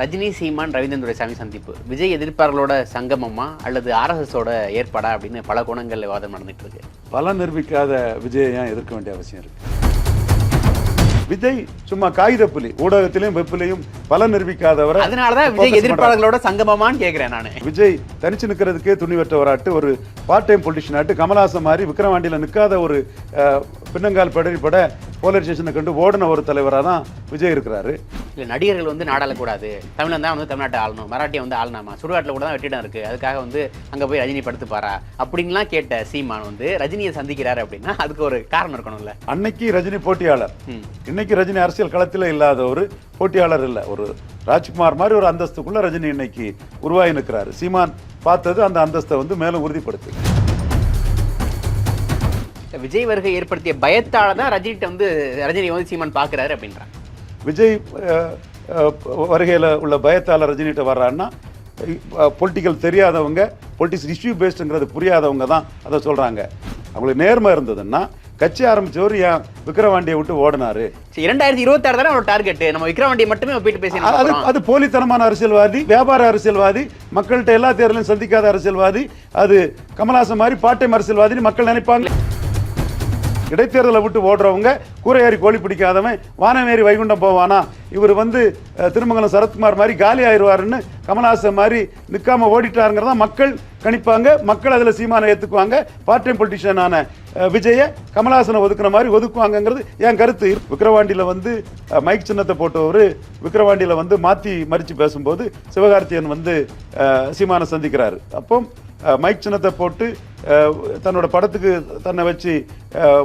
ரஜினி சீமான் ரவீந்திரன் துரைசாமி சந்திப்பு. விஜய் எதிர்ப்பாளர்களோட சங்கமமா அல்லது ஆர்எஸ்எஸோட ஏற்பாடா அப்படின்னு பல கோணங்கள் விவாதம் நடந்துட்டு இருக்கு பல நிரூபிக்காத விஜயை ஏன் எதிர்க்க வேண்டிய அவசியம் இருக்கு? விஜய் சும்மா காகித புலி ஊடகத்திலையும் வெப்பிலையும் பல நிரூபிக்காதவரை அதனாலதான் விஜய். எதிர்ப்பாளர்களோட சங்கமமான்னு கேக்குறேன் நானு. விஜய் தனிச்சு நிக்கிறதுக்கே துணிவற்றவராட்டு ஒரு பார்ட் டைம் பொலிட்டிஷன் ஆட்டு கமலாசன் மாதிரி விக்ரவாண்டியில நிற்காத ஒரு பின்னங்கால் படறி பட போலீஸ் ஸ்டேஷனை கண்டு ஓடின ஒரு தலைவராக தான் விஜய் இருக்கிறாரு. இல்ல நடிகர்கள் வந்து நாடாளக்கூடாது தமிழன் தான் வந்து தமிழ்நாட்டை ஆளணும். மராட்டியை வந்து ஆளணுமா? சுடுகாட்டில் கூட தான் வெற்றிடம் இருக்கு. அதுக்காக வந்து அங்க போய் ரஜினி படுத்துப்பாரா? அப்படின்லாம் கேட்ட சீமான் வந்து ரஜினியை சந்திக்கிறாரு அப்படின்னா அதுக்கு ஒரு காரணம் இருக்கணும்ல. அன்னைக்கு ரஜினி போட்டியாளர். ம். இன்னைக்கு ரஜினி அரசியல் களத்தில் இல்லாத ஒரு போட்டியாளர் இல்லை. ஒரு ராஜ்குமார் மாதிரி ஒரு அந்தஸ்துக்குள்ள ரஜினி இன்னைக்கு உருவாகி நிற்கிறாரு. சீமான் பார்த்தது அந்த அந்தஸ்தை வந்து மேலும் உறுதிப்படுத்து விஜய் வருகை ஏற்படுத்திய பயத்தால தான் ரஜினிட்ட வந்து ரஜினி வந்து சீமான் பாக்குறாரு அப்படின்றாங்க. விஜய் வருகையில உள்ள பயத்தால ரஜினிகிட்ட வர்றான்னா பொலிட்டிக்கல் தெரியாதவங்க பொலிட்டிக்ஸ் இஷ்யூ பேஸ்டுங்கிறது புரியாதவங்க தான் அதை சொல்றாங்க. அவங்களுக்கு நேர்மை இருந்ததுன்னா கட்சி ஆரம்பிச்சவர் ஏன் விக்கிரவாண்டியை விட்டு ஓடினாரு? இரண்டாயிரத்தி இருபத்தாறு தானே ஒரு டார்கெட் நம்ம விக்ரவாண்டியை மட்டுமே போயிட்டு அது பேசி அது போலித்தனமான அரசியல்வாதி வியாபார அரசியல்வாதி மக்கள்கிட்ட எல்லா தேர்தலையும் சந்திக்காத அரசியல்வாதி அது கமலாசன் மாதிரி பாட்டைம் அரசியல்வாதின்னு மக்கள் நினைப்பாங்க இடைத்தேர்தலை விட்டு ஓடுறவங்க கூரையாரி கோழி பிடிக்காதவன் வானமேரி வைகுண்டம் போவானா? இவர் வந்து திருமங்கலம் சரத்குமார் மாதிரி காலி ஆயிடுவாருன்னு கமலஹாசன் மாதிரி நிற்காம ஓடிட்டாருங்கிறதா மக்கள் கணிப்பாங்க. மக்கள் அதில் சீமானை ஏற்றுக்குவாங்க பார்ட் டைம் பொலிட்டிஷியனான விஜயை கமலஹாசனை ஒதுக்குன மாதிரி ஒதுக்குவாங்கங்கிறது என் கருத்து. விக்கிரவாண்டியில் வந்து மைக் சின்னத்தை போட்டவர் விக்கிரவாண்டியில் வந்து மாற்றி மறித்து பேசும்போது சிவகார்த்தியன் வந்து சீமானை சந்திக்கிறாரு. அப்போ மைக் சின்னத்தை போட்டு தன்னோட படத்துக்கு தன்னை வச்சு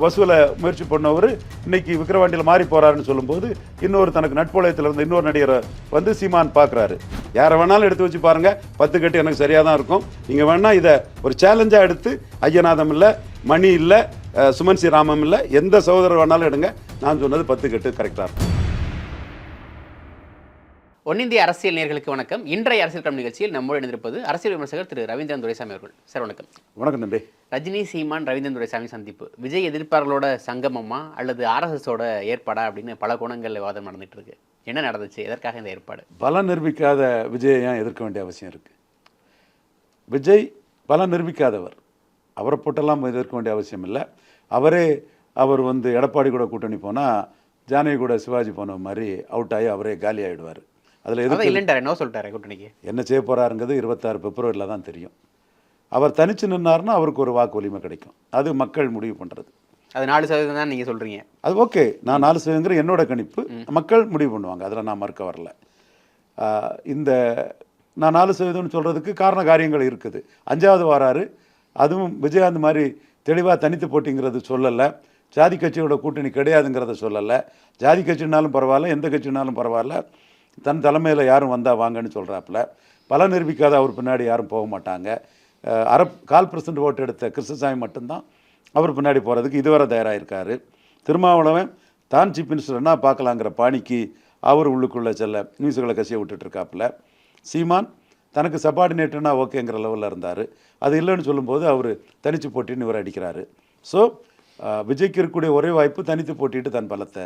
வசூலை முயற்சி பண்ணவர் இன்னைக்கு விக்கிரவாண்டியில் மாறி போகிறாருன்னு சொல்லும்போது இன்னொரு தனக்கு நட்புலயத்தில் இருந்த இன்னொரு நடிகரை வந்து சீமான் பார்க்குறாரு யாரை வேணாலும் எடுத்து வச்சு பாருங்கள் பத்து கட்டு எனக்கு சரியாக தான் இருக்கும். நீங்கள் வேணால் இதை ஒரு சேலஞ்சாக எடுத்து ஐயநாதம் இல்லை மணி இல்லை சுமன் சி ராமம் இல்லை எந்த சகோதரர் வேணாலும் எடுங்க. நான் சொன்னது பத்து கட்டு கரெக்டாக இருக்கும். ஒன்னிந்திய அரசியல் நேர்களுக்கு வணக்கம். இன்றைய அரசியல் களம் நிகழ்ச்சியில் நம்மோடு இணைந்திருப்பது அரசியல் விமர்சகர் திரு ரவீந்திரன் துரைசாமி அவர்கள். சார் வணக்கம். வணக்கம் தம்பி. ரஜினி சீமான் ரவீந்திரன் துரைசாமி சந்திப்பு. விஜய் எதிர்ப்பாளர்களோட சங்கமமா அல்லது ஆர்எஸ்எஸோட ஏற்பாடா அப்படின்னு பல கோணங்கள் விவாதம் நடந்துட்டு இருக்கு என்ன நடந்துச்சு? எதற்காக இந்த ஏற்பாடு? பலம் நிரூபிக்காத விஜயை ஏன் எதிர்க்க வேண்டிய அவசியம் இருக்கு? விஜய் பலம் நிரூபிக்காதவர். அவரை போட்டெல்லாம் எதிர்க்க வேண்டிய அவசியம் இல்லை. அவரே அவர் வந்து எடப்பாடி கூட கூட்டணி போனால் ஜானகி கூட சிவாஜி போன மாதிரி அவுட் ஆகி அவரே காலி ஆகிடுவார் அதில் எதிர்த்து இல்லைன்றாரு என்ன சொல்லிட்டாரு கூட்டணிக்கு. என்ன செய்ய போகிறாருங்கிறது இருபத்தாறு பிப்ரவரியில் தான் தெரியும். அவர் தனிச்சு நின்னாருன்னா அவருக்கு ஒரு வாக்கு வலிமை கிடைக்கும். அது மக்கள் முடிவு பண்ணுறது அது நாலு சதவீதம் தான் நீங்க சொல்றீங்க. அது ஓகே. நான் நாலு சதவீதங்கிற என்னோட கணிப்பு. மக்கள் முடிவு பண்ணுவாங்க. அதில் நான் மறுக்க வரல. இந்த நான் நாலு சதவீதம்னு சொல்கிறதுக்கு காரண காரியங்கள் இருக்குது. அஞ்சாவது வாராரு அதுவும் விஜயகாந்த் மாதிரி தெளிவாக தனித்து போட்டிங்கிறது சொல்லலை. ஜாதி கட்சியோட கூட்டணி கிடையாதுங்கிறத சொல்லலை. ஜாதி கட்சினாலும் பரவாயில்ல எந்த கட்சினாலும் பரவாயில்ல. தன் தலைமையில் யாரும் வந்தால் வாங்கன்னு சொல்கிறாப்புல பல நிரூபிக்காத அவர் பின்னாடி யாரும் போக மாட்டாங்க. அரப் அரை கால் பர்சன்ட் ஓட்டு எடுத்த கிருஷ்ணசாமி மட்டும்தான் அவர் பின்னாடி போகிறதுக்கு இதுவரை தயாராகிருக்கார் திருமாவளவன் தான் சீஃப் மினிஸ்டர்னா பார்க்கலாங்கிற பாணிக்கு அவர் உள்ளுக்குள்ளே செல்ல நியூஸுகளை கசிய விட்டுட்டுருக்காப்புல. சீமான் தனக்கு சபார்டினேட்டர்னா ஓகேங்கிற லெவலில் இருந்தார். அது இல்லைன்னு சொல்லும்போது அவர் தனித்து போட்டின்னு இவர் அடிக்கிறாரு. ஸோ விஜய்க்கு இருக்கக்கூடிய ஒரே வாய்ப்பு தனித்து போட்டிட்டு தன் பலத்தை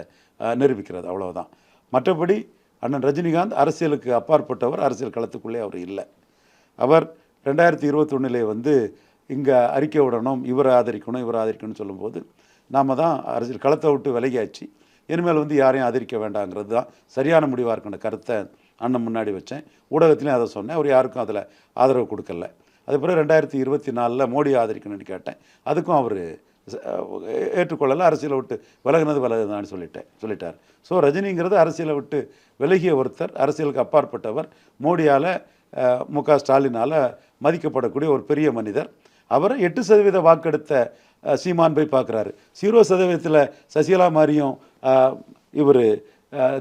நிரூபிக்கிறது. அவ்வளோதான் மற்றபடி அண்ணன் ரஜினிகாந்த் அரசியலுக்கு அப்பாற்பட்டவர் அரசியல் களத்துக்குள்ளே அவர் இல்லை. அவர் ரெண்டாயிரத்தி இருபத்தொன்னிலே வந்து இங்கே அறிக்கை விடணும் இவரை ஆதரிக்கணும் இவரை ஆதரிக்கணும்னு சொல்லும்போது நாம் தான் அரசியல் களத்தை விட்டு விலகியாச்சு. இனிமேல் வந்து யாரையும் ஆதரிக்க வேண்டாங்கிறது தான் சரியான முடிவாக இருக்கின்ற கருத்தை அண்ணன் முன்னாடி வச்சேன். ஊடகத்திலையும் அதை சொன்னேன். அவர் யாருக்கும் அதில் ஆதரவு கொடுக்கல. அது பிறகு ரெண்டாயிரத்தி இருபத்தி நாலில் மோடி ஆதரிக்கணும்னு கேட்டேன். அதுக்கும் அவர் ஏற்றுக்கொள்ளலை அரசியலை விட்டு விலகினது விலகுதான்னு சொல்லிட்டேன் சொல்லிட்டார். ஸோ ரஜினிங்கிறது அரசியலை விட்டு விலகிய ஒருத்தர் அரசியலுக்கு அப்பாற்பட்டவர் மோடியால் மு க ஸ்டாலினால் மதிக்கப்படக்கூடிய ஒரு பெரிய மனிதர். அவர் எட்டு சதவீத வாக்கெடுத்த சீமான் போய் பார்க்குறாரு. ஜீரோ சதவீதத்தில் சசிகலா மாதிரியும் இவர்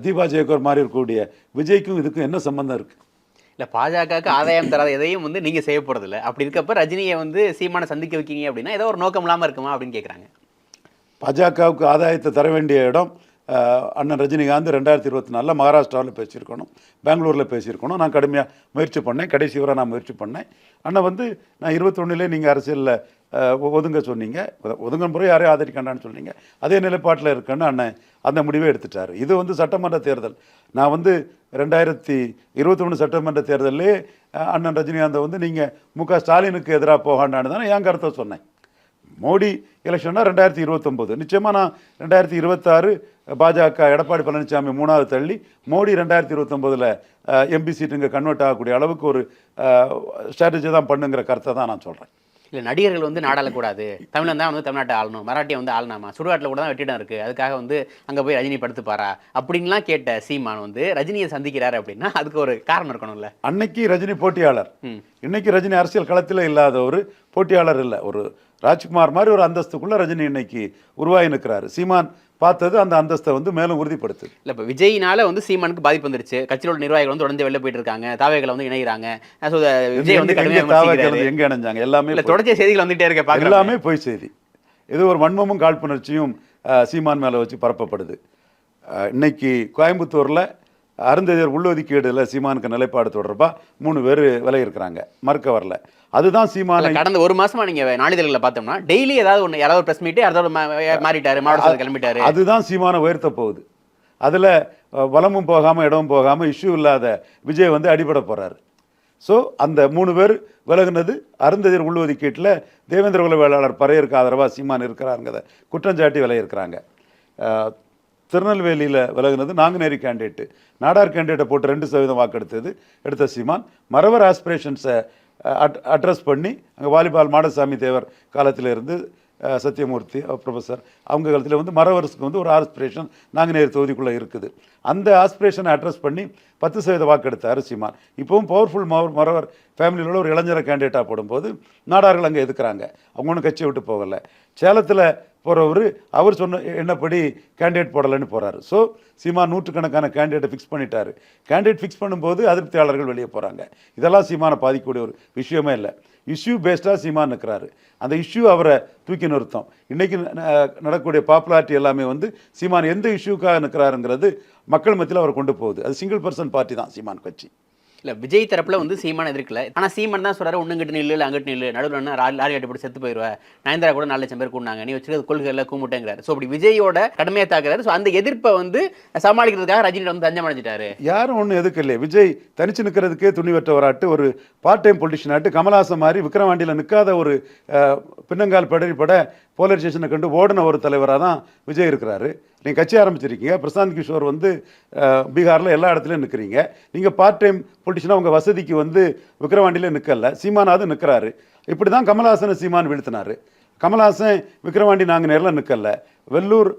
தீபா ஜெயக்குமார் மாதிரி இருக்கக்கூடிய விஜய்க்கும் இதுக்கும் என்ன சம்மந்தம் இருக்குது இல்லை பாஜகவுக்கு ஆதாயம் தராத எதையும் வந்து நீங்கள் செய்ய போகிறதில்ல அப்படி இருக்கப்ப ரஜினியை வந்து சீமானை சந்திக்க வைக்கீங்க அப்படின்னா ஏதோ ஒரு நோக்கம் இல்லாமல் இருக்குமா அப்படின்னு கேட்குறாங்க பாஜகவுக்கு ஆதாயத்தை தர வேண்டிய இடம் அண்ணன் ரஜினிகாந்த் ரெண்டாயிரத்தி இருபத்தி நாலில் மகாராஷ்டிராவில் பேசியிருக்கணும் பெங்களூரில் பேசியிருக்கணும். நான் கடுமையாக முயற்சி பண்ணேன் கடைசி வரை நான் முயற்சி பண்ணேன். அண்ணன் வந்து நான் இருபத்தொன்னுலேயே நீங்கள் அரசியலில் ஒதுங்க சொன்னீங்க. ஒதுங்க முறை யாரையும் ஆதரிக்கண்டான்னு சொன்னீங்க. அதே நிலைப்பாட்டில் இருக்கேன்னு அண்ணன் அந்த முடிவை எடுத்துட்டார். இது வந்து சட்டமன்ற தேர்தல். நான் வந்து ரெண்டாயிரத்தி இருபத்தொன்று சட்டமன்ற தேர்தலே அண்ணன் ரஜினிகாந்தை வந்து நீங்கள் மு க ஸ்டாலினுக்கு எதிராக போகாண்டான்னு தானே என் கருத்தை சொன்னேன். மோடி எலெக்ஷன்னா ரெண்டாயிரத்தி இருபத்தொம்போது. நிச்சயமாக நான் ரெண்டாயிரத்தி இருபத்தாறு பாஜக எடப்பாடி பழனிசாமி மூணாவது தள்ளி மோடி ரெண்டாயிரத்தி இருபத்தொம்போதில் எம்பி சீட்டுங்க கன்வெர்ட் ஆகக்கூடிய அளவுக்கு ஒரு ஸ்ட்ராட்டஜி தான் பண்ணுங்கிற கருத்தை தான் நான் சொல்கிறேன் இல்ல நடிகர்கள் வந்து நாடாளக்கூடாது தமிழன் தான் வந்து தமிழ்நாட்டை ஆளணும். மராட்டியை வந்து ஆளனாமா சுடுகாட்டில் கூட தான் வெட்டிடம் இருக்கு. அதுக்காக வந்து அங்க போய் ரஜினி படுத்துப்பாரா? அப்படின்லாம் கேட்ட சீமான் வந்து ரஜினியை சந்திக்கிறாரு அப்படின்னா அதுக்கு ஒரு காரணம் இருக்கணும்ல. அன்னைக்கு ரஜினி போட்டியாளர். இன்னைக்கு ரஜினி அரசியல் களத்தில் இல்லாத ஒரு போட்டியாளர் இல்லை. ஒரு ராஜ்குமார் மாதிரி ஒரு அந்தஸ்துக்குள்ள ரஜினி இன்னைக்கு உருவாகி நிற்கிறாரு. சீமான் பார்த்தது அந்த அந்தஸ்தை வந்து மேலும் உறுதிப்படுத்துது. இல்ல இப்ப விஜய்னால வந்து சீமானுக்கு பாதிப்பு வந்துருச்சு. கட்சியில் உள்ள நிர்வாகிகள் வந்து தொடர்ந்து வெளில போயிட்டு இருக்காங்க. தாவைகளை வந்து இணைகிறாங்க விஜய் வந்து கடுமையா எங்க இணைஞ்சாங்க? எல்லாமே இல்ல தொடர்ச்சியா செய்திகள் வந்துட்டே இருக்க எல்லாமே பொய் செய்தி. இது ஒரு வன்மமும் காழ்ப்புணர்ச்சியும் சீமான் மேல வச்சு பரப்பப்படுது. இன்னைக்கு கோயம்புத்தூர்ல அருந்ததியர் உள்ளொதுக்கீடுல சீமானுக்கு நிலைப்பாடு தொடர்பா மூணு பேர் விலை இருக்கிறாங்க மறுக்க வரல. அதுதான் சீமான கடந்த ஒரு மாசமா நீங்க நாளிதழ்களை பார்த்தோம்னா டெய்லி ஏதாவது ஒண்ணு யாராவது பிரஸ் மீட் யாராவது மாறிட்டாரு மாவட்ட கிளம்பிட்டாரு. அதுதான் சீமான உயர்த்த போகுது. அதுல அஹ், வலமும் போகாம இடமும் போகாம இஷ்யூ இல்லாத விஜய் வந்து அடிபட போறாரு. ஸோ அந்த மூணு பேர் விலகுனது அருந்ததியர் உள்ளொதுக்கீட்டில் தேவேந்திர குல வேளாளர் பறையருக்கு ஆதரவாக சீமான் இருக்கிறாருங்கிறத குற்றஞ்சாட்டி விலையிருக்கிறாங்க திருநெல்வேலியில் விலகுனது நாங்குநேரி கேண்டிடேட்டு நாடார் கேண்டிடேட்டை போட்டு ரெண்டு சதவீதம் வாக்கெடுத்தது. எடுத்த சீமான். மறவர் ஆஸ்பிரேஷன்ஸை அட்ரஸ் பண்ணி அங்கே வாலிபால் மாடசாமி தேவர் காலத்தில் இருந்து சத்யமூர்த்தி ப்ரொஃபஸர் அவங்க காலத்தில் வந்து மரவரசுக்கு வந்து ஒரு ஆஸ்பிரேஷன் நாங்குநேரி தொகுதிக்குள்ளே இருக்குது. அந்த ஆஸ்பிரேஷனை அட்ரஸ் பண்ணி பத்து சதவீத வாக்கெடுத்தார் சீமான். இப்போவும் பவர்ஃபுல் மவர் மறவர் ஃபேமிலியில் உள்ள ஒரு இளைஞரை கேண்டிடேட்டாக போடும்போது நாடார்கள் அங்கே எதுக்குறாங்க? அவங்க ஒன்றும் கட்சியை விட்டு போகலை. சேலத்தில் போகிறவர் அவர் சொன்ன என்னப்படி கேண்டிடேட் போடலைன்னு போகிறாரு ஸோ சீமா நூற்றுக்கணக்கான கேண்டிடேட்டை ஃபிக்ஸ் பண்ணிட்டாரு. கேண்டிடேட் ஃபிக்ஸ் பண்ணும்போது அதிருப்தியாளர்கள் வெளியே போகிறாங்க இதெல்லாம் சீமானை பாதிக்கக்கூடிய ஒரு விஷயமே இல்லை. இஷ்யூ பேஸ்டாக சீமான் நிற்கிறாரு அந்த இஷ்யூ அவரை தூக்கி நிறுத்தம். இன்றைக்கி நடக்கக்கூடிய பாப்புலாரிட்டி எல்லாமே வந்து சீமான் எந்த இஷ்யூக்காக நிற்கிறாருங்கிறது மக்கள் மத்தியில் அவர் கொண்டு போகுது. அது சிங்கிள் பர்சன் பார்ட்டி தான் சீமான் கட்சி. இல்லை விஜய் தரப்பில் வந்து சீமான் எதிர்க்கல. ஆனால் சீமான் தான் சொல்றாரு ஒண்ணு நில்லு இல்லை அங்கிட்டு நில்லு. நடுவில் என்ன லாரி ஆட்டி போட்டு செத்து போயிடுவேன் நயன்தாரா கூட நாலு லட்சம் பேர் கூடாங்க நீ வச்சுருக்க கொள்கையில கூமுட்டேங்கிறாரு. ஸோ அப்படி விஜயோட கடுமையா தாக்குறாரு. ஸோ அந்த எதிர்ப்பை வந்து சமாளிக்கிறதுக்காக ரஜினி வந்து தஞ்சம் அடைஞ்சிட்டாரு. யாரும் ஒன்றும் எதுக்கு விஜய் தனிச்சு நிற்கிறதுக்கே துணிவற்றவராட்டு ஒரு பார்ட் டைம் பொலிட்டிஷனாட்டு கமல்ஹாசன் மாதிரி விக்ரவாண்டியில் நிற்காத ஒரு பின்னங்கால் படரி பட போலரைசேஷனை கண்டு ஓடின ஒரு தலைவராக தான் விஜய் இருக்கிறாரு. நீங்கள் கட்சி ஆரம்பிச்சிருக்கீங்க. பிரசாந்த் கிஷோர் வந்து பீகாரில் எல்லா இடத்துலையும் நிற்கிறீங்க நீங்கள் பார்ட் டைம் பொலிட்டிஷனாக உங்கள் வசதிக்கு வந்து விக்ரவாண்டியில் நிற்கல சீமானாவது நிற்கிறாரு இப்படி தான் கமல்ஹாசனை சீமான் வீழ்த்தினார். கமல்ஹாசன் விக்ரவாண்டி நாங்கள் நேரில் நிற்கல வெள்ளூர்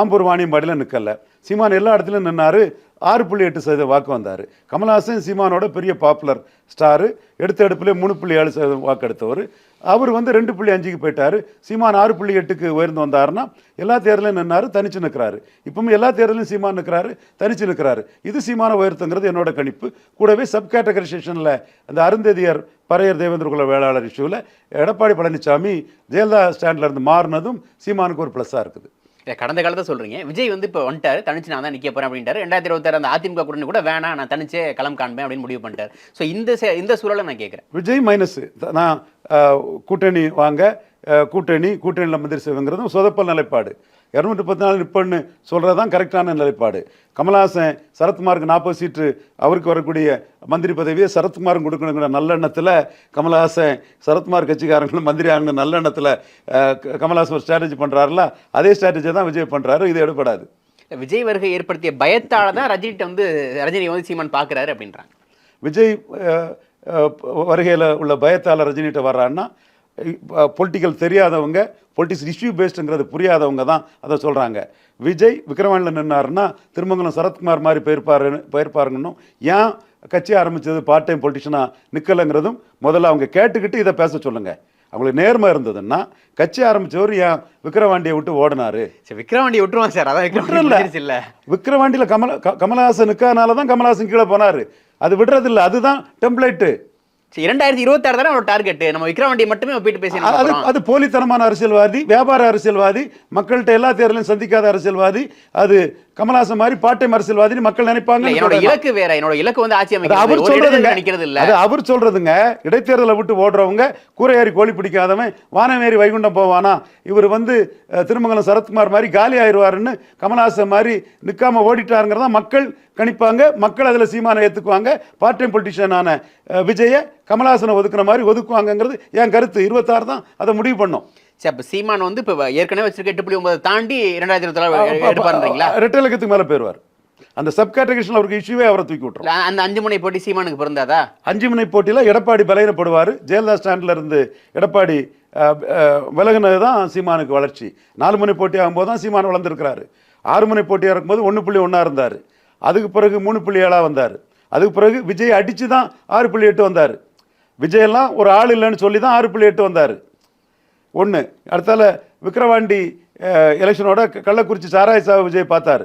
ஆம்பூர் வாணியம்பாடியில் நிற்கல சீமான் எல்லா இடத்துலையும் நின்னார். ஆறு புள்ளி எட்டு சதவீதம் வாக்கு வந்தார். கமல்ஹாசன் சீமானோட பெரிய பாப்புலர் ஸ்டாரு எடுத்த எடுப்புலேயே மூணு புள்ளி ஏழு சதவீதம் வாக்கு எடுத்தவர். அவர் வந்து ரெண்டு புள்ளி அஞ்சுக்கு போயிட்டார். சீமான் ஆறு புள்ளி எட்டுக்கு உயர்ந்து வந்தாருன்னா எல்லா தேர்தலையும் நின்னார் தனிச்சு நிற்கிறாரு இப்பவும் எல்லா தேர்தலையும் சீமான் நிற்கிறாரு தனிச்சு நிற்கிறாரு இது சீமான உயர்த்துங்கிறது என்னோட கணிப்பு. கூடவே சப் கேட்டகரைசேஷனில் அந்த அருந்ததியர் பறையர் தேவேந்திர குல வேளாளர் இஷ்யூவில் எடப்பாடி பழனிசாமி ஜெயலலிதா ஸ்டாண்ட்ல இருந்து மாறினதும் சீமானுக்கு ஒரு ப்ளஸ்ஸாக இருக்குது. கடந்த காலத்தை சொல்றீங்க. விஜய் வந்து இப்போ வந்துட்டாரு. தனிச்சு நான் தான் நிக்க போறேன் அப்படின்ட்டாரு. ரெண்டாயிரத்தி இருபத்தாறு அந்த அதிமுக கூட்டணி கூட வேணாம் நான் தனிச்சே களம் காண்பேன் அப்படின்னு முடிவு பண்ணிட்டாரு. ஸோ இந்த சே- இந்த சூழலை நான் கேட்குறேன். விஜய் மைனஸ் நான் கூட்டணி வாங்க கூட்டணி கூட்டணியில் மந்திரி செய்வங்கிறதும் சொதப்பல் நிலைப்பாடு. இரநூத்தி பத்து நாள் நிற்பன்னு சொல்கிறது தான் கரெக்டான நிலைப்பாடு. கமல்ஹாசன் சரத்குமாருக்கு நாற்பது சீட்டு அவருக்கு வரக்கூடிய மந்திரி பதவியை சரத்குமாரும் கொடுக்கணுங்கிற நல்லெண்ணத்தில் கமல்ஹாசன் சரத்குமார் கட்சிக்காரங்களும் மந்திரி ஆகணும் நல்லெண்ணத்தில் கமல்ஹாசன் ஒரு ஸ்ட்ராட்டஜி பண்ணுறாருல அதே ஸ்ட்ராட்டஜி தான் விஜய் பண்ணுறாரு இது எடுபடாது. இல்ல, விஜய் வருகை ஏற்படுத்திய பயத்தால தான் ரஜினிட்ட வந்து ரஜினி வந்து சீமான் பாக்குறாரு அப்படின்றாங்க. விஜய் வருகையில் உள்ள பயத்தால் ரஜினிகிட்ட வர்றான்னா பொலிட்டிக்கல் தெரியாதவங்க பொலிட்டிக்ஸ் இஷ்யூ பேஸ்டுங்கிறது புரியாதவங்க தான் அதை சொல்கிறாங்க விஜய் விக்ரவாண்டில் நின்னாருன்னா திருமங்கலம் சரத்குமார் மாதிரி போயிருப்பாரு போயிருப்பாருங்கன்னும் ஏன் கட்சி ஆரம்பித்தது பார்ட் டைம் பொலிட்டிஷனாக நிற்கலைங்கிறதும் முதல்ல அவங்க கேட்டுக்கிட்டு இதை பேச சொல்லுங்கள் அவங்களுக்கு நேர்மை இருந்ததுன்னா கட்சி ஆரம்பித்தவர் ஏன் விக்ரவாண்டியை விட்டு ஓடினாரு? சரி விக்ரவாண்டி விட்டுருவான் சார். அதான் விட்டுறல. இல்ல. விக்ரவாண்டியில் கமல் கமலஹாசன் நிற்காதனால தான் கமலஹாசன் கீழே போனார். அது விடுறதில்ல. அதுதான் டெம்ப்ளேட்டு இரண்டாயிரத்தி இருபத்தி ஆறு தானே ஒரு டார்கெட் நம்ம விக்ரவாண்டியை மட்டுமே ஒப்பிட்டு பேசி என்ன அது? அது போலித்தனமான அரசியல்வாதி வியாபார அரசியல்வாதி மக்கள்கிட்ட எல்லா தேர்தலையும் சந்திக்காத அரசியல்வாதி அது கமலாசன் மாதிரி பாட்டைம் அரசியல்வாதின்னு மக்கள் இல்ல, நினைப்பாங்க என்னோட இலக்கு வேற என்னோட இலக்கு வந்து ஆட்சி அவர் அமைக்கிறது. ஒரு சொல்றதுங்க. நிக்கிறது இல்ல அது அவர் சொல்றதுங்க. இடைத்தேர்தலை விட்டு ஓடுறவங்க கூரையாரி கோழி பிடிக்காதவன் வானமேறி வைகுண்டம் போவானா இவர் வந்து திருமங்கலம் சரத்குமார் மாதிரி காலி ஆயிடுவாருன்னு கமலஹாசன் மாதிரி நிக்காம ஓடிட்டாருங்கிறதா மக்கள் கணிப்பாங்க. மக்கள் அதுல சீமானை ஏத்துக்குவாங்க. பார்ட் டைம் பொலிட்டிஷியனான விஜய கமலஹாசனை ஒதுக்குன மாதிரி ஒதுக்குவாங்கங்கிறது என் கருத்து. இருபத்தாறு தான் அதை முடிவு பண்ணோம். சரி அப்ப சீமான் வந்து இப்ப ஏற்கனவே வச்சிருக்க எட்டு புள்ளி ஒன்பது தாண்டி இரண்டாயிரத்தி இருபத்தி எடுப்பாருன்றீங்களா? ரெட்டை இலக்கத்துக்கு மேல போயிருவார். அந்த சப் கேட்டகரிஷன் அவருக்கு இஷ்யூவே அவரை தூக்கி விட்டுரும். அந்த அஞ்சு முனை போட்டி சீமானுக்கு பிறந்தாதா அஞ்சு முனை போட்டியில் எடப்பாடி பலகீனப்படுவார். ஜெயலலிதா ஸ்டாண்டில் இருந்து எடப்பாடி விலகுனது தான் சீமானுக்கு வளர்ச்சி. நாலு முனை போட்டி ஆகும்போது தான் சீமான் வளர்ந்துருக்கிறாரு. ஆறு முனை போட்டியாக இருக்கும்போது ஒன்று புள்ளி ஒன்றா இருந்தார். அதுக்கு பிறகு மூணு புள்ளி ஏழாக வந்தார். அதுக்கு பிறகு விஜய் அடித்து தான் ஆறு புள்ளி எட்டு வந்தார். விஜயெல்லாம் ஒரு ஆள் இல்லைன்னு சொல்லி தான் ஆறு புள்ளி எட்டு வந்தார். ஒன்று அடுத்தால விக்கிரவாண்டி அஹ், எலெக்ஷனோட கள்ளக்குறிச்சி சாராய சாவு விஜய் பார்த்தாரு.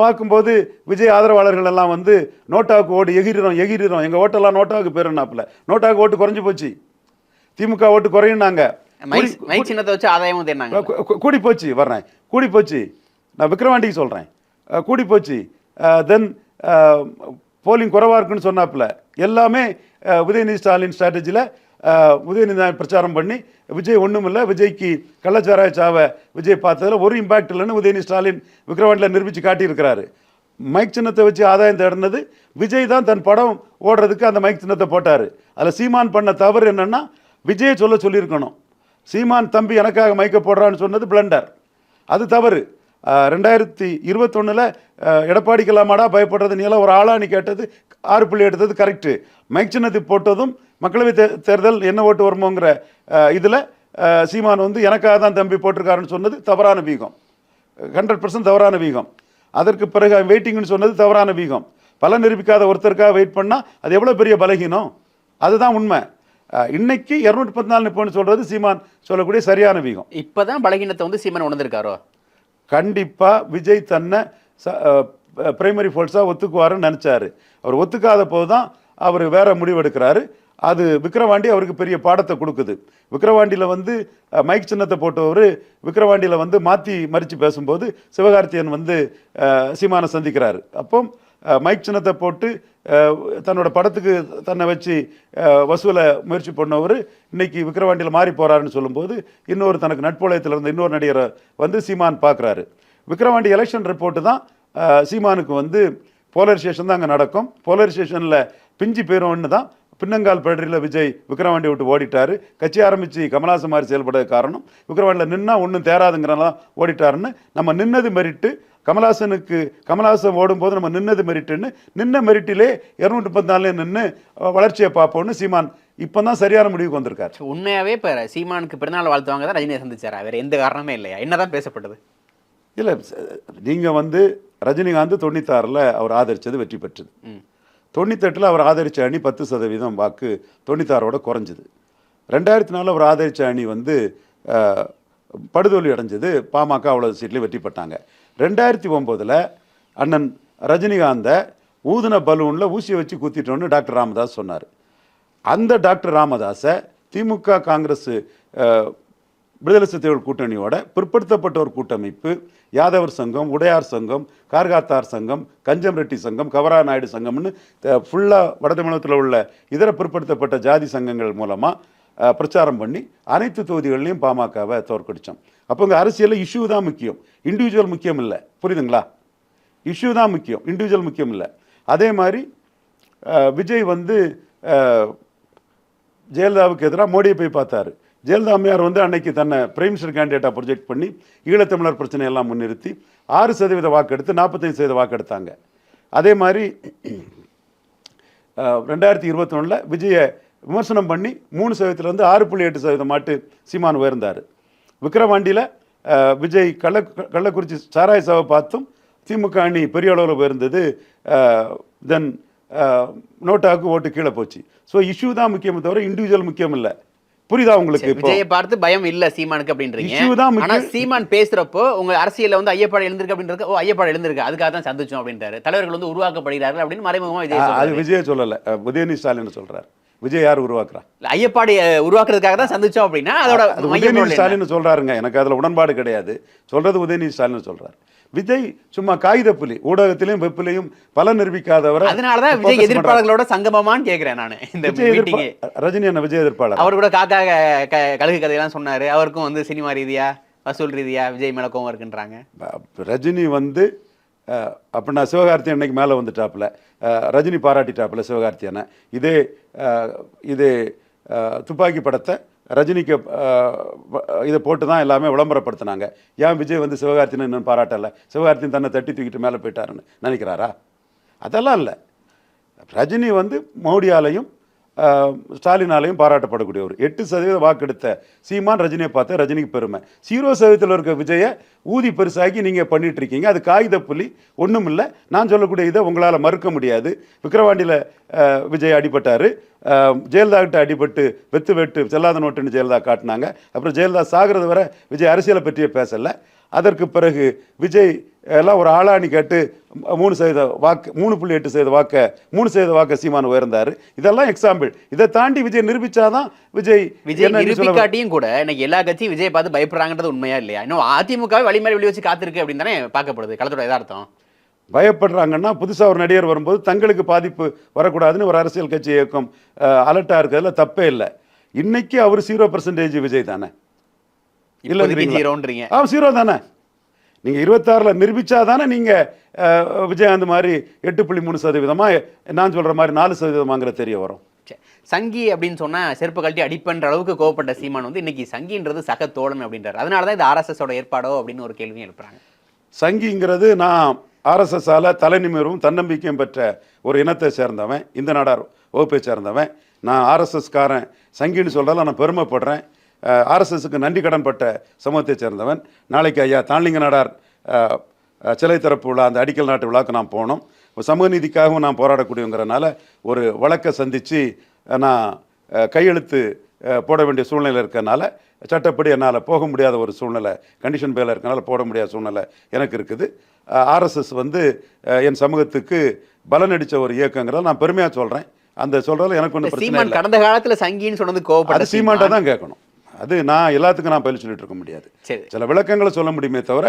பார்க்கும்போது விஜய் ஆதரவாளர்கள் எல்லாம் வந்து நோட்டாவுக்கு ஓட்டு எகிரிறோம் எகிரிறோம். எங்கள் ஓட்டெல்லாம் நோட்டாவுக்கு பேருனாப்புல நோட்டாவுக்கு ஓட்டு குறைஞ்சு போச்சு. திமுக ஓட்டு குறையினாங்க கூடி போச்சு வர்றேன். கூடி போச்சு. நான் விக்ரவாண்டிக்கு சொல்கிறேன் கூடி போச்சு. தென் போலிங் குறைவாக இருக்குன்னு சொன்னாப்புல. எல்லாமே உதயநிதி ஸ்டாலின் ஸ்ட்ராட்டஜியில் உதயநிதி பிரச்சாரம் பண்ணி விஜய் ஒன்றும் இல்லை விஜய்க்கு கள்ளச்சாராய சாவை விஜய் பார்த்ததுல ஒரு இம்பாக்ட் இல்லைன்னு உதயநிதி ஸ்டாலின் விக்ரவாண்டியில் நிரூபித்து காட்டியிருக்கிறாரு. மைக் சின்னத்தை வச்சு ஆதாயம் தேடினது விஜய் தான் தன் படம் ஓடுறதுக்கு அந்த மைக் சின்னத்தை போட்டார். அதில் சீமான் பண்ண தவறு என்னென்னா விஜயை சொல்ல சொல்லியிருக்கணும். சீமான் தம்பி எனக்காக மைக்க போடுறான்னு சொன்னது பிளண்டர் அது தவறு. ரெண்டாயிரத்தி இருபத்தொன்னில் எடப்பாடிக்கலாமாடா பயப்படுறது நீ எல்லாம் ஒரு ஆளானு நீ கேட்டது ஆறு புள்ளி எடுத்தது கரெக்டு மைக் சின்னத்துக்கு போட்டதும் மக்களவை தே தேர்தல் என்ன ஓட்டு வருமோங்கிற இதில் சீமான் வந்து எனக்காக தான் தம்பி போட்டிருக்காருன்னு சொன்னது தவறான வீகம். ஹண்ட்ரட் பர்சன்ட் தவறான வீகம். அதற்கு பிறகு வெயிட்டிங்னு சொன்னது தவறான வீகம். பலன் நிரூபிக்காத ஒருத்தருக்காக வெயிட் பண்ணால் அது எவ்வளோ பெரிய பலகீனம்? அதுதான் உண்மை. இன்னைக்கு இரநூத்தி பத்து நாள் நிற்போன்னு சொல்கிறது சீமான் சொல்லக்கூடிய சரியான வீகம். இப்பதான் பலகீனத்தை வந்து சீமான் உணர்ந்திருக்காரோ? கண்டிப்பாக விஜய் தன்னை பிரைமரி ஃபோர்ஸாக ஒத்துக்குவாருன்னு நினச்சாரு. அவர் ஒத்துக்காத போது தான் அவர் வேற முடிவெடுக்கிறாரு. அது விக்ரவாண்டி அவருக்கு பெரிய பாடத்தை கொடுக்குது. விக்ரவாண்டியில் வந்து மைக் சின்னத்தை போட்டவர் விக்ரவாண்டியில் வந்து மாற்றி மறித்து பேசும்போது சிவகார்த்தியன் வந்து சீமானை சந்திக்கிறாரு. அப்போ மைக் சின்னத்தை போட்டு தன்னோட படத்துக்கு தன்னை வச்சு வசூலை முயற்சி பண்ணவர் இன்றைக்கி விக்ரவாண்டியில் மாறி போகிறாருன்னு சொல்லும்போது இன்னொரு தனக்கு நட்புலயத்தில் இருந்த இன்னொரு நடிகரை வந்து சீமான் பார்க்குறாரு. விக்ரவாண்டி எலெக்ஷன் ரிப்போர்ட்டு தான் சீமானுக்கு வந்து போலரைசேஷன் தான் அங்கே நடக்கும். போலரைசேஷனில் பிஞ்சு போயிடும்னு தான் பின்னங்கால் படரியில் விஜய் விக்ரவாண்டி விட்டு ஓடிட்டார். கட்சி ஆரம்பித்து கமலாசன் மாதிரி செயல்பட காரணம் விக்ரவாண்டியில் நின்னா ஒன்றும் தேராதுங்கிறனால ஓடிட்டாருன்னு நம்ம நின்னது மெரிட்டு கமலாசனுக்கு கமலாசன் ஓடும்போது நம்ம நின்னது மெரிட்டுன்னு நின்ன மெரிட்டிலே இரநூத்தி முப்பத்தி நாலு நின்று வளர்ச்சியை பார்ப்போம்னு சீமான் இப்போ தான் சரியான முடிவுக்கு வந்திருக்காரு. உண்மையாகவே இப்போ சீமானுக்கு பிறநாள் வாழ்த்துவாங்க தான் ரஜினியை சந்திச்சாரா? வேறு எந்த காரணமே இல்லையா? என்ன தான் பேசப்பட்டது? இல்லை நீங்கள் வந்து ரஜினிகாந்த் தொண்ணூத்தாறில் அவர் ஆதரிச்சது வெற்றி பெற்றது. தொண்ணூத்தெட்டில் அவர் ஆதரித்த அணி பத்து சதவீதம் வாக்கு தொண்ணூத்தாறோட குறைஞ்சது. ரெண்டாயிரத்தி நாலில் அவர் ஆதரித்த அணி வந்து அஹ், படுதோல்வி அடைஞ்சது. பாமக அவ்வளோ சீட்லேயும் வெற்றி பெற்றாங்க. ரெண்டாயிரத்தி ஒம்போதில் அண்ணன் ரஜினிகாந்தை ஊதுன பலூனில் ஊசியை வச்சு குத்திட்டோன்னு டாக்டர் ராமதாஸ் சொன்னார். அந்த டாக்டர் ராமதாஸை திமுக காங்கிரஸ் விடுதலை சிறுத்தைகள் கூட்டணியோட பிற்படுத்தப்பட்டோர் கூட்டமைப்பு யாதவர் சங்கம் உடையார் சங்கம் கார்காத்தார் சங்கம் கஞ்சம் ரெட்டி சங்கம் கவரா நாயுடு சங்கம்னு ஃபுல்லாக வட தமிழகத்தில் உள்ள இதர பிற்படுத்தப்பட்ட ஜாதி சங்கங்கள் மூலமாக பிரச்சாரம் பண்ணி அனைத்து தொகுதிகள்லையும் பாமகவை தோற்கடித்தோம் அப்போ இங்கே அரசியலில் இஷ்யூ தான் முக்கியம். இண்டிவிஜுவல் முக்கியம் இல்லை. புரியுதுங்களா? இஷ்யூ தான் முக்கியம். இண்டிவிஜுவல் முக்கியம் இல்லை. அதே மாதிரி விஜய் வந்து ஜெயலலிதாவுக்கு எதிராக மோடியை போய் பார்த்தாரு. ஜெயலலிதா அம்மையார் வந்து அன்னைக்கு தன்னை பிரைம் மினிஸ்டர் கேண்டிடேட்டாக ப்ரொஜெக்ட் பண்ணி ஈழத்தமிழர் பிரச்சனையெல்லாம் முன்னிறுத்தி ஆறு சதவீத வாக்கெடுத்து நாற்பத்தைந்து சதவீத வாக்கெடுத்தாங்க. அதே மாதிரி ரெண்டாயிரத்தி இருபத்தொன்னில் விஜயை விமர்சனம் பண்ணி மூணு சதவீதத்துலேருந்து ஆறு புள்ளி எட்டு சதவீதம் மாட்டு சீமான் உயர்ந்தார். விக்ரவாண்டியில் விஜய் கள்ள கள்ளக்குறிச்சி சாராய சாவை பார்த்தும் திமுக அணி பெரிய அளவில் உயர்ந்தது தென் நோட்டாவுக்கு ஓட்டு கீழே போச்சு. ஸோ இஷ்யூ தான் முக்கியமே தவிர இண்டிவிஜுவல் முக்கியம் இல்லை புரியுதா உங்களுக்கு விஜயை பார்த்து பயம் இல்ல சீமானுக்கு அப்படின்றீங்க. ஆனா சீமான் பேசுறப்போ உங்க அரசியல்ல வந்து ஐயப்பாடு எழுந்திருக்கு அப்படின்றது ஓ ஐயப்பாடு எழுந்திருக்கு அதுக்காக தான் சந்திச்சோம் அப்படின்றாரு. தலைவர்கள் வந்து உருவாக்கப்படுகிறார்கள் அப்படின்னு மறைமுகமா விஜய் அது. விஜய சொல்லலை. உதயநிதி ஸ்டாலின் சொல்றார்? விஜய் யார் உருவாக்குறா? ஐயப்பாடி உருவாக்குறதுக்காக தான் சந்திச்சோம் அப்படின்னா அதோட உதயநிதி? ஸ்டாலின் சொல்றாருங்க. எனக்கு அதுல உடன்பாடு கிடையாது. சொல்றது உதயநிதி ஸ்டாலின் சொல்றாரு. விஜய் சும்மா காகித புலி. ஊடகத்திலையும் வெப்பிலையும் பல நிரூபிக்காதவரை அதனாலதான் விஜய். எதிர்ப்பாளர்களோட சங்கமமான்னு கேக்குறேன் நானு இந்த ரஜினி என்ன விஜய் எதிர்ப்பாளர்? அவர் கூட காக்கா கழுகு கதையெல்லாம் சொன்னாரு. அவருக்கும் வந்து சினிமா ரீதியா வசூல் ரீதியா விஜய் மேல கோவம் இருக்குன்றாங்க. ரஜினி வந்து அப்படின்னா சிவகார்த்தி அன்னைக்கு மேலே வந்துட்டாப்புல. ரஜினி பாராட்டிட்டாப்புல சிவகார்த்தியனை இதே அஹ், இதே அஹ், துப்பாக்கி படத்தை ரஜினிக்கு இதை போட்டு தான் எல்லாமே விளம்பரப்படுத்தினாங்க. ஏன் விஜய் வந்து சிவகார்த்தின்னு இன்னும் பாராட்டலை? சிவகார்த்தின் தன்னை தட்டி தூக்கிட்டு மேலே போயிட்டாருன்னு நினைக்கிறாரா? அதெல்லாம் இல்லை. ரஜினி வந்து மோடியாலையும் ஸ்டாலினாலையும் பாராட்டப்படக்கூடியவர். எட்டு சதவீத வாக்கெடுத்த சீமான் ரஜினியை பார்த்த ரஜினிக்கு பெருமை. ஜீரோ சதவீதத்தில் இருக்க விஜயை ஊதி பெருசாக்கி நீங்கள் பண்ணிகிட்ருக்கீங்க இருக்கீங்க அது காகித புலி ஒன்றும் இல்லை. நான் சொல்லக்கூடிய இதை உங்களால் மறுக்க முடியாது. விக்கிரவாண்டியில் விஜய் அடிபட்டார். ஜெயலலிதாக்கிட்ட அடிபட்டு வெத்து வெட்டு செல்லாத நோட்டுன்னு ஜெயலலிதா காட்டினாங்க. அப்புறம் ஜெயலலிதா சாகிறது வரை விஜய் அரசியலை பற்றியே பேசலை. அதற்கு பிறகு விஜய் எல்லாம் ஒரு ஆளாணி கேட்டு மூணு சதவீத வாக்கு மூணு புள்ளி எட்டு சதவீத வாக்க மூணு சதவீத வாக்க சீமான் உயர்ந்தார். இதெல்லாம் எக்ஸாம்பிள் இதை தாண்டி விஜய் நிரூபிச்சாதான் விஜய் விஜய் நிரூபிக்காட்டியும் கூட இன்னைக்கு எல்லா கட்சியும் விஜய் பார்த்து பயப்படுறாங்கன்றது உண்மையா இல்லையா? இன்னும் அதிமுகவை வழிமேல வெளி வச்சு காத்திருக்கு அப்படின்னு தானே பார்க்கப்படுது களத்தோட எதார்த்தம் பயப்படுறாங்கன்னா புதுசாக ஒரு நடிகர் வரும்போது தங்களுக்கு பாதிப்பு வரக்கூடாதுன்னு ஒரு அரசியல் கட்சி இயக்கம் அலர்ட்டாக இருக்கிறதுல தப்பே இல்லை. இன்னைக்கு அவர் ஜீரோ பர்சன்டேஜ் விஜய் தானே? இல்லைங்கிறீங்களா? ஜீரோன்றீங்க ஆ ஜீரோ தானே? நீங்கள் இருபத்தாறில் நிரூபிச்சா தானே நீங்கள் விஜயகாந்த் மாதிரி எட்டு புள்ளி மூணு சதவீதமாக நான் சொல்கிற மாதிரி நாலு சதவீதமாங்கிற தெரிய வரும். சங்கி அப்படின்னு சொன்னா செருப்பு கழட்டி அடிப்பன்ற அளவுக்கு கோவப்பட்ட சீமான் வந்து இன்னைக்கு சங்கின்றது சக தோழன் அப்படின்றாரு. அதனால தான் இது ஆர்எஸ்எஸ் ஓட ஏற்பாடோ அப்படின்னு ஒரு கேள்வியும் எழுப்புறாங்க. சங்கிங்கிறது நான் ஆர்எஸ்எஸ்ஸால் தலைநிமிரும் தன்னம்பிக்கையும் பெற்ற ஒரு இனத்தை சேர்ந்தவன் இந்த நாடார் வகுப்பை சேர்ந்தவன். நான் ஆர்எஸ்எஸ்காரன் சங்கின்னு சொல்கிறதால நான் பெருமைப்படுறேன். ஆர்எஸ்எஸ்க்கு நன்றி கடன்பட்ட சமூகத்தை சேர்ந்தவன். நாளைக்கு ஐயா தாண்டிங்க நாடார் சிலை திறப்பு விழா அந்த அடிக்கல் நாட்டு விழாக்கு நான் போனோம் சமூக நீதிக்காகவும் நான் போராடக்கூடியங்கிறனால ஒரு வழக்கை சந்தித்து நான் கையெழுத்து போட வேண்டிய சூழ்நிலை இருக்கறனால சட்டப்படி என்னால் போக முடியாத ஒரு சூழ்நிலை கண்டிஷன் பேல இருக்கனால போட முடியாத சூழ்நிலை எனக்கு இருக்குது. ஆர்எஸ்எஸ் வந்து என் சமூகத்துக்கு பலனடித்த ஒரு இயக்கங்கிறத நான் பெருமையாக சொல்கிறேன் அந்த சொல்கிறதுல எனக்கு ஒன்றும் பிரச்சனை கடந்த காலத்துல சங்கின்னு சொன்னது கோவப்பட்ட அது சீமான்ட்ட சீமான். தான் கேட்கணும். அது நான் எல்லாத்துக்கும் நான் பதில் சொல்லிட்டு இருக்க முடியாது. சில விளக்கங்களை சொல்ல முடியுமே தவிர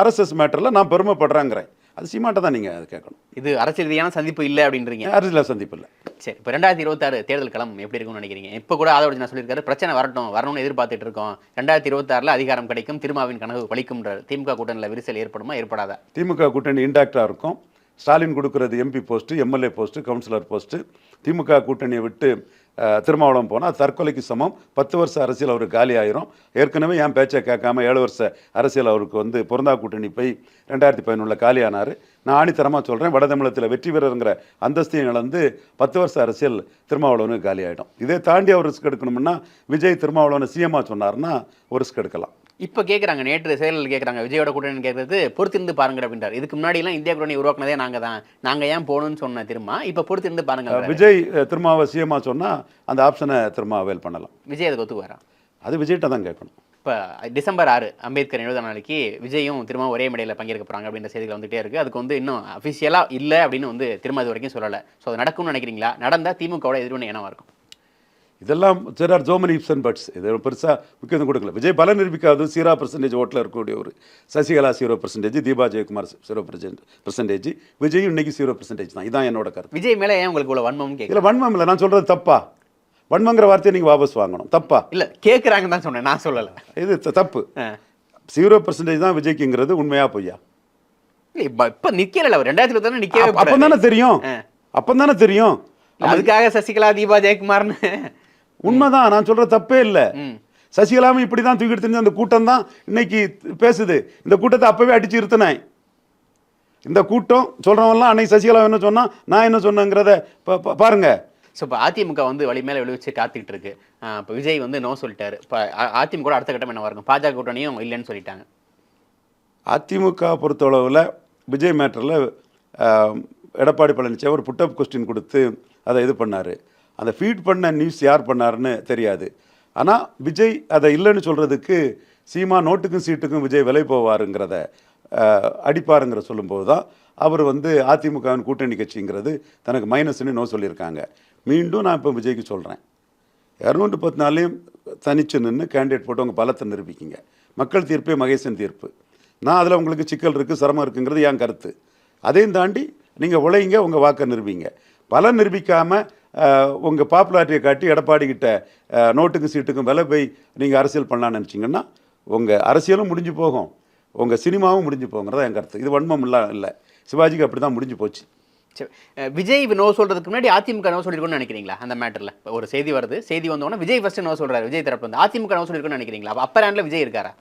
ஆர்எஸ்எஸ் மேட்டரில் நான் பெருமைப்படுறேங்கிறேன். அது சீமான்ட்ட தான் நீங்கள் அது கேட்கணும். இது அரசியல் ரீதியான சந்திப்பு இல்லை அப்படின்றீங்க. அரசியல் சந்திப்பு இல்லை. சரி இப்போ ரெண்டாயிரத்தி இருபத்தாறு தேர்தல் களம் எப்படி இருக்கும்னு நினைக்கிறீங்க? இப்போ கூட ஆதரவு நான் சொல்லியிருக்காரு பிரச்சனை வரட்டும் வரணும்னு எதிர்பார்த்துட்டு இருக்கோம். ரெண்டாயிரத்தி இருபத்தாறுல அதிகாரம் கிடைக்கும் திருமாவின் கனவு பலிக்கும்ன்றார் திமுக கூட்டணியில் விரிசல் ஏற்படுமா ஏற்படாதா? திமுக கூட்டணி இன்டாக்டாக இருக்கும். ஸ்டாலின் கொடுக்கறது MP post MLA post councillor post DMK கூட்டணியை விட்டு திருமாவளம் போனால் தற்கொலைக்கு சமம். பத்து வருஷ அரசியல் அவருக்கு காலி ஆயிரும் ஏற்கனவே என் பேச்சை கேட்காம ஏழு வருஷ அரசியல் அவருக்கு வந்து பொருந்தா கூட்டணி போய் ரெண்டாயிரத்தி பதினொன்றில் காலியானார். நான் ஆணித்தரமாக சொல்கிறேன் வடதமிழத்தில் வெற்றி வீரருங்கிற அந்தஸ்தையும் இழந்து பத்து வருஷ அரசியல் திருமாவளவனுக்கு காலி ஆகிடும் இதே தாண்டி அவர் ரிஸ்க் எடுக்கணும்னா விஜய் திருமாவளவனை சிஎம்மாக சொன்னார்னா ஒரு ரிஸ்க் எடுக்கலாம். இப்போ கேட்குறாங்க நேற்று செயலில் கேட்குறாங்க விஜயோட கூட்டணி கேட்கறது பொறுத்திருந்து பாருங்க அப்படின்றார். இதுக்கு முன்னாடி எல்லாம் இந்தியா கூட்டணி உருவாக்குனதே நாங்க தான். நாங்க ஏன் போகணும்னு சொன்ன திரும்ப இப்போ பொறுத்திருந்து பாருங்க விஜய் திருமாவை சிஎம்மாக சொன்னால் அந்த ஆப்ஷனை திரும்ப அவைல் பண்ணலாம். விஜய் அதுக்கு ஒத்துக்குவாரா? அது விஜய்கிட்ட தான் கேட்கணும். இப்போ டிசம்பர் ஆறு அம்பேத்கர் நினைவு நாளைக்கு விஜயும் திரும்ப ஒரே மேடையில் பங்கேற்க போகிறாங்க அப்படின்ற செய்திகள் வந்துட்டே இருக்குது அதுக்கு வந்து இன்னும் அஃபிஷியலாக இல்லை அப்படின்னு வந்து திரும்ப இது வரைக்கும் சொல்லலை. ஸோ அது நடக்கும்னு நினைக்கிறீங்களா? நடந்தால் திமுகவோட எதிர்வினை என்னவா இருக்கும்? இதெல்லாம் சிறார் ஜோமன் இப்சன் பட்ஸ் இது பெருசாக முக்கியத்துவம் கொடுக்கல. விஜய் பல நிரூபிக்காது சீரா பர்சன்டேஜ் ஓட்டில் இருக்கக்கூடிய ஒரு Sasikala zero percentage Deepa Jayakumar zero percent percentage விஜயும் இன்னைக்கு ஜீரோ பர்சன்டேஜ் தான். இதான் என்னோட கருத்து. விஜய் மேலே ஏன் உங்களுக்கு இவ்வளோ வன்மம்னு கேட்கல இதில் வன்மம் இல்லை. நான் சொல்கிறது தப்பா? வன்மங்கிற வார்த்தையை நீங்கள் வாபஸ் வாங்கணும். தப்பா? இல்லை கேட்குறாங்கன்னு தான் சொன்னேன். நான் சொல்லலை. இது தப்பு. ஜீரோ பர்சன்டேஜ் தான் விஜய்க்குங்கிறது உண்மையா பொய்யா? இல்லை இப்போ நிற்கல அவர் ரெண்டாயிரத்தி இருபத்தி நிற்கவே அப்போ தானே தெரியும். அப்போ தானே தெரியும். இல்ல, அதுக்காக சசிகலா தீபா ஜெயக்குமார்னு. உண்மைதான் நான் சொல்ற தப்பே இல்லை. சசிகலாவும் இப்படி தான் தூக்கிட்டு தெரிஞ்ச அந்த கூட்டம் தான் இன்னைக்கு பேசுது. இந்த கூட்டத்தை அப்பவே அடிச்சு இருத்தினேன். இந்த கூட்டம் சொல்றவன்லாம் அன்னைக்கு சசிகலா என்ன சொன்னா நான் என்ன சொன்னேங்கிறத பாருங்க. ஸோ இப்போ அதிமுக வந்து வழி மேலே விழுவிச்சு காத்துக்கிட்டு இருக்கு இப்போ விஜய் வந்து நோ சொல்லிட்டாரு. இப்போ அதிமுக கூட அடுத்த கட்டம் என்ன இருக்கும் பாஜக கூட்டணியும் இல்லைன்னு சொல்லிட்டாங்க. அதிமுக பொறுத்தளவில் விஜய் மேட்டரில் எடப்பாடி பழனிசாமி ஒரு புட்டப் கொஸ்டின் கொடுத்து அதை இது பண்ணார். அந்த ஃபீட் பண்ண நியூஸ் யார் பண்ணாருன்னு தெரியாது. ஆனால் விஜய் அதை இல்லைன்னு சொல்கிறதுக்கு சீமா நோட்டுக்கும் சீட்டுக்கும் விஜய் விலை போவாருங்கிறத அடிப்பாருங்கிற சொல்லும்போது தான் அவர் வந்து அதிமுகவின் கூட்டணி கட்சிங்கிறது தனக்கு மைனஸ்னு நோ சொல்லியிருக்காங்க. மீண்டும் நான் இப்போ விஜய்க்கு சொல்கிறேன் இரநூற்றி பத்து நாள்லையும் தனிச்சு நின்று கேண்டிடேட் போட்டு உங்கள் பலத்தை நிரூபிக்கிங்க. மக்கள் தீர்ப்பே மகேசன் தீர்ப்பு. நான் அதில் உங்களுக்கு சிக்கல் இருக்குது சிரமம் இருக்குங்கிறது என் கருத்து. அதையும் தாண்டி நீங்கள் உழைங்க உங்கள் வாக்கை நிரூபிங்க. பலம் நிரூபிக்காமல் உங்கள் பாப்புலாரிட்டியை காட்டி எடப்பாடி கிட்ட அஹ், நோட்டுக்கும் சீட்டுக்கும் விலை போய் நீங்கள் அரசியல் பண்ணலாம்னு நினச்சிங்கன்னா உங்கள் அரசியலும் முடிஞ்சு போகும். உங்கள் சினிமாவும் முடிஞ்சு போங்கிறதா என் கருத்து. இது வன்மம் இல்லை. இல்லை சிவாஜிக்கு அப்படி தான் முடிஞ்சு போச்சு. சரி. விஜய் நோ சொல்றதுக்கு முன்னாடி அதிமுக நோ சொல்லிருக்கணும்னு நினைக்கிறீங்களா அந்த மேட்டர்ல? ஒரு செய்தி வருது செய்தி வந்தோடனே விஜய் ஃபர்ஸ்ட் நோ சொல்றாரு விஜய் தரப்பு வந்து அதிமுக நோ சொல்லிருக்கணும்னு நினைக்கிறீங்களா? அப்ப அப்பர் ஹேண்ட்ல விஜய் இருக்காரா?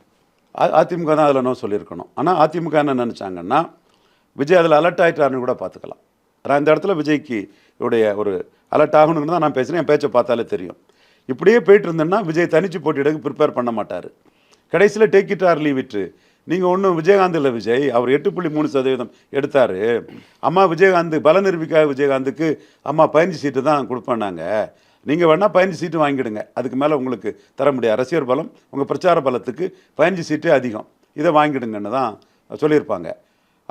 அதிமுக தான் அதில் நோ சொல்லியிருக்கணும் ஆனால் அதிமுக என்ன நினச்சாங்கன்னா விஜய் அதில் அலர்ட் ஆகிட்டாருன்னு கூட பார்த்துக்கலாம் ஆனால் இந்த இடத்துல விஜய்க்கு உடைய ஒரு அலர்ட் ஆகணும்னு தான் நான் பேசுகிறேன் என் பேச்சை பார்த்தாலே தெரியும். இப்படியே போயிட்டு இருந்தேன்னா விஜய் தனிச்சு போட்டியிடக்கு ப்ரிப்பேர் பண்ண மாட்டார். கடைசியில் டேக் இட் ஆர் லீவ் இட்டு நீங்கள் ஒன்றும் விஜயகாந்த் இல்லை விஜய். அவர் எட்டு புள்ளி மூணு சதவீதம் எடுத்தார். அம்மா விஜயகாந்த் பல நிரூபிக்காக விஜயகாந்துக்கு அம்மா பதினஞ்சு சீட்டு தான் கொடுப்பேன்னாங்க நீங்கள் வேணால் பதினஞ்சு சீட்டு வாங்கிடுங்க. அதுக்கு மேலே உங்களுக்கு தர முடியாது. ரசிகர் பலம் உங்கள் பிரச்சார பலத்துக்கு பதினஞ்சு சீட்டு அதிகம். இதை வாங்கிடுங்கன்னு தான் சொல்லியிருப்பாங்க.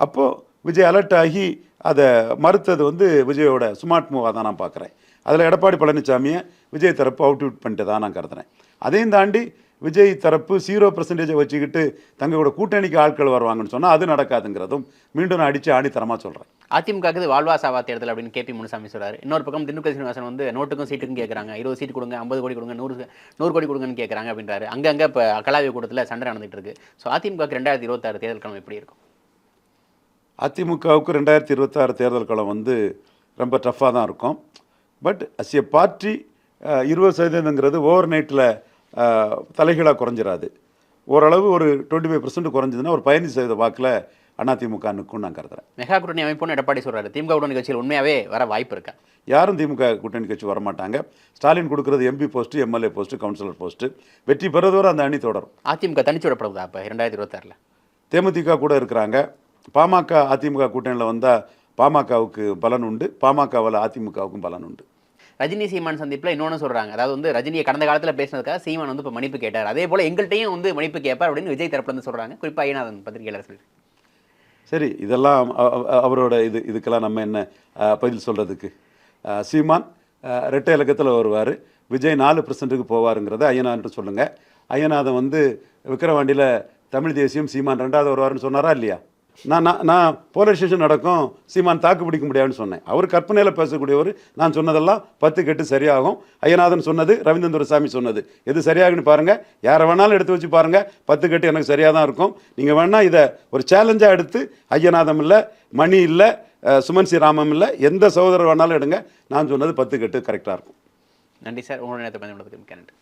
அப்போது விஜய் அலர்ட் ஆகி அதை மறுத்தது வந்து விஜயோட ஸ்மார்ட் மூவாக தான் நான் பார்க்குறேன். அதில் எடப்பாடி பழனிசாமியை விஜய் தரப்பு அவுட் அவுட் பண்ணிட்டு தான் நான் கருதுறேன். அதையும் தாண்டி விஜய் தரப்பு ஜீரோ பர்சன்டேஜை வச்சுக்கிட்டு தங்களோட கூட்டணிக்கு ஆட்கள் வருவாங்கன்னு சொன்னால் அது நடக்காதுங்கிறதும் மீண்டும் நான் அடித்து ஆணித்தரமாக சொல்கிறேன் அதிமுகவுக்கு வாழ்வா சாவா தேர்தல் அப்படின்னு கேபி முனுசாமி சொல்றாரு. இன்னொரு பக்கம் திண்டுக்கல் சீனிவாசன் வந்து நோட்டுக்கும் சீட்டுக்கும் கேட்குறாங்க இருபது சீட்டு கொடுங்க ஐம்பது கோடி கொடுங்க நூறு நூறு கோடி கொடுங்கன்னு கேட்குறாங்க அப்படின்றாரு. அங்கங்கே இப்போ அகலாவிய கூட்டத்தில் சண்டை நடந்துகிட்டு இருக்கு. ஸோ அதிமுகவுக்கு ரெண்டாயிரத்தி இருபத்தாறு தேர்தல் கிழமை எப்படி இருக்கும்? அதிமுகவுக்கு ரெண்டாயிரத்தி இருபத்தாறு தேர்தல் களம் வந்து ரொம்ப டஃப்பாக தான் இருக்கும். பட் அஸ் எ பார்ட்டி இருபது சதவீதங்கிறது ஓவர் நைட்டில் தலைகீழாக குறைஞ்சிராது. ஓரளவு ஒரு டுவெண்ட்டி ஃபைவ் பர்சன்ட் குறைஞ்சதுன்னா ஒரு பதினஞ்சு சதவீத வாக்கில் அதிமுக நிற்கும் நான் கருதுறேன். மெகா கூட்டணி அமைப்புன்னு எடப்பாடி சொல்றாரு. திமுக கூட்டணி கட்சியில் உண்மையாவே வர வாய்ப்பு இருக்கா? யாரும் திமுக கூட்டணி கட்சி வரமாட்டாங்க. ஸ்டாலின் கொடுக்குறது MP post MLA post councillor post வெற்றி பெறுவதோடு அந்த அணி தொடரும். அதிமுக தனிச்சு விடப்படுதா இப்போ ரெண்டாயிரத்தி இருபத்தாறில்? தேமுதிக கூட இருக்கிறாங்க. பாமக அதிமுக கூட்டணியில் வந்தால் பாமகவுக்கு பலன் உண்டு பாமகவில் அதிமுகவுக்கும் பலன் உண்டு. ரஜினி சீமான் சந்திப்பில் இன்னொன்று சொல்றாங்க. அதாவது வந்து ரஜினியை கடந்த காலத்தில் பேசினதுக்காக சீமான் வந்து இப்போ மன்னிப்பு கேட்டார். அதே போல எங்கள்கிட்டையும் வந்து மன்னிப்பு கேட்பார் அப்படின்னு விஜய் தரப்புல இருந்து சொல்றாங்க. குறிப்பாக ஐயநாதன் பத்திரிகையாளர் சொல்லி சரி இதெல்லாம் அவரோட இது இதுக்கெல்லாம் நம்ம என்ன பதில் சொல்கிறதுக்கு சீமான் ரெட்டை இலக்கத்தில் வருவார். விஜய் நாலு பர்சன்ட்டுக்கு போவாருங்கிறத ஐயனான்ட்டு சொல்லுங்கள் ஐயநாதன் வந்து விக்கிரவாண்டியில் தமிழ் தேசியம் சீமான் ரெண்டாவது வருவாருன்னு சொன்னாரா இல்லையா? நான் நான் நான் போலீஸ் ஸ்டேஷன் நடக்கும். சீமான் தாக்கு பிடிக்க முடியாதுன்னு சொன்னேன். அவர் கற்பனையில் பேசக்கூடியவர். நான் சொன்னதெல்லாம் பத்து கெட்டு சரியாகும். ஐயநாதன் சொன்னது ரவீந்திர சாமி சொன்னது. எது சரியாகுன்னு பாருங்கள் யாரை வேணாலும் எடுத்து வச்சு பாருங்கள் பத்து கட்டு எனக்கு சரியாக தான் இருக்கும். நீங்கள் வேணால் இதை ஒரு சேலஞ்சாக எடுத்து ஐயநாதம் இல்லை மணி இல்லை சுமன் சி ராமம் இல்லை எந்த சகோதரர் வேணாலும் எடுங்க. நான் சொன்னது பத்து கட்டு கரெக்டாக இருக்கும். நன்றி சார். உங்களுடைய நேரத்தை பயன்படுத்துக்கு நன்றி.